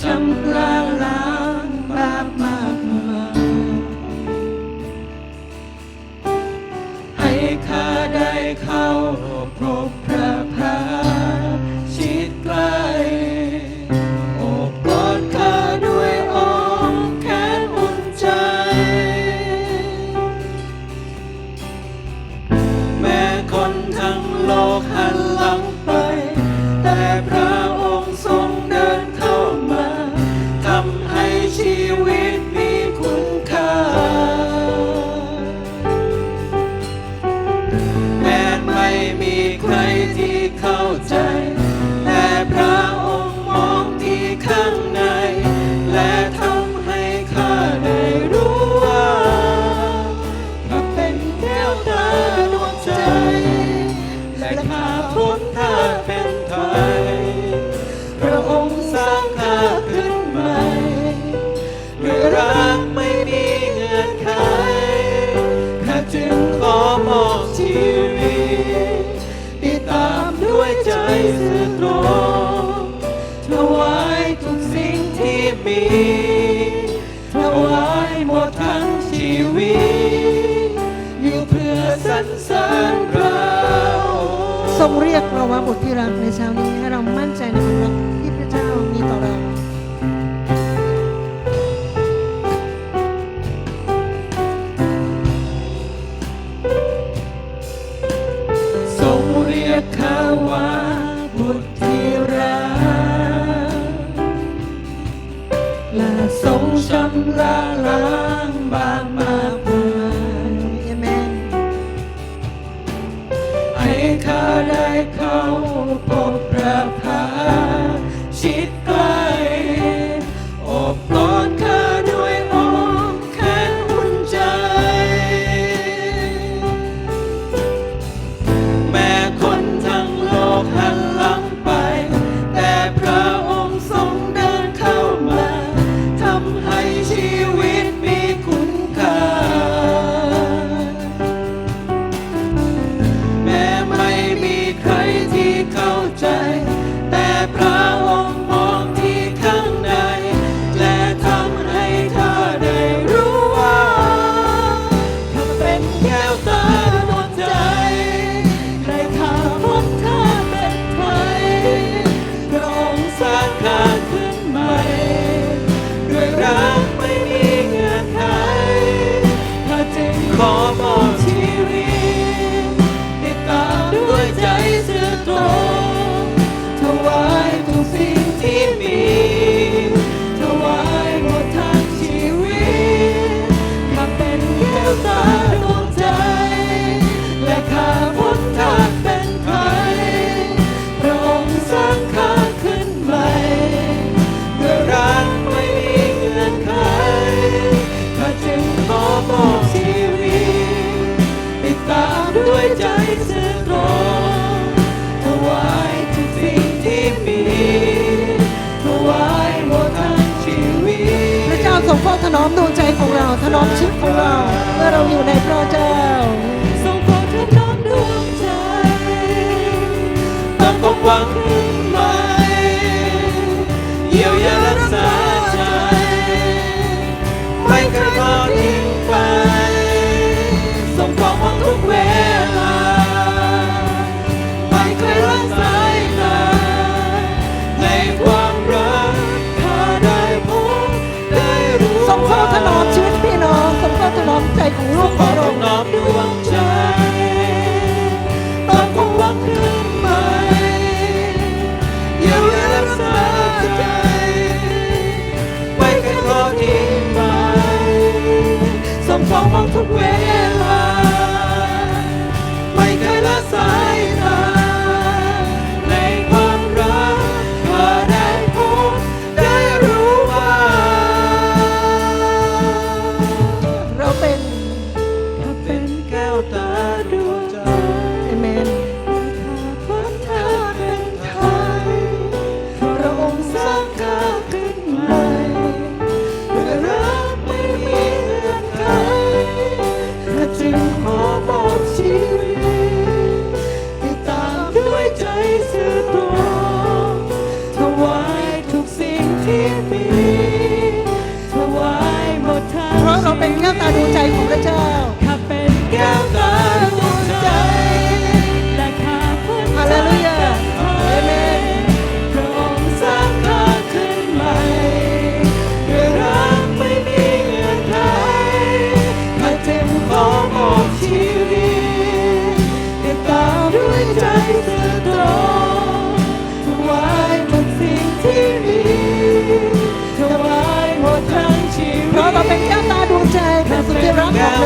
ช้ำพลาลา ติดตามด้วยใจสื่อตรงถวายทุกสิ่งที่มีถวายหมดทั้งชีวิต อยู่เพื่อสันเสริญเราทรงเรียกเราว่าบทที่รักในเช้านี้ให้เรา และทรงชำระล้างบาปมากมายเอเมนให้ข้าได้เข้าพบพระพาชิด ทรงเฝ้าถนอมดวงใจของเรา ถนอมชีวิตของเรา เมื่อเราอยู่ในพระเจ้าส่งเฝ้าถนอมดวงใจตั้งความหวังขึ้นใหม่เยียวยา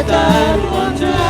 that wonder.